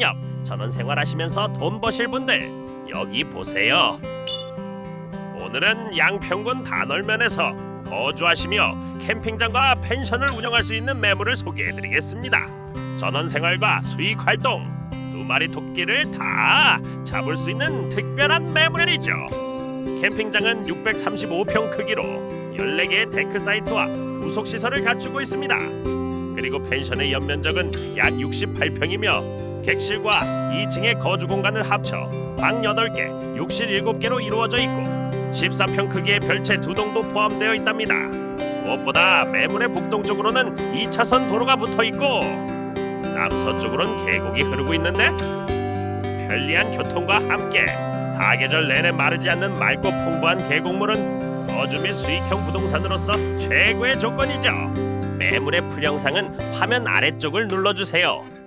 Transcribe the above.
옆 전원 생활하시면서 돈 버실 분들 여기 보세요. 오늘은 양평군 단월면에서 거주하시며 캠핑장과 펜션을 운영할 수 있는 매물을 소개해드리겠습니다. 전원 생활과 수익 활동 두 마리 토끼를 다 잡을 수 있는 특별한 매물이죠. 캠핑장은 635평 크기로 14개의 데크 사이트와 부속 시설을 갖추고 있습니다. 그리고 펜션의 연면적은 약 68평이며 객실과 2층의 거주 공간을 합쳐 방 8개, 욕실 7개로 이루어져 있고 14평 크기의 별채 두 동도 포함되어 있답니다. 무엇보다 매물의 북동쪽으로는 2차선 도로가 붙어 있고 남서쪽으로는 계곡이 흐르고 있는데 편리한 교통과 함께 사계절 내내 마르지 않는 맑고 풍부한 계곡물은 거주 및 수익형 부동산으로서 최고의 조건이죠. 매물의 풀영상은 화면 아래쪽을 눌러주세요.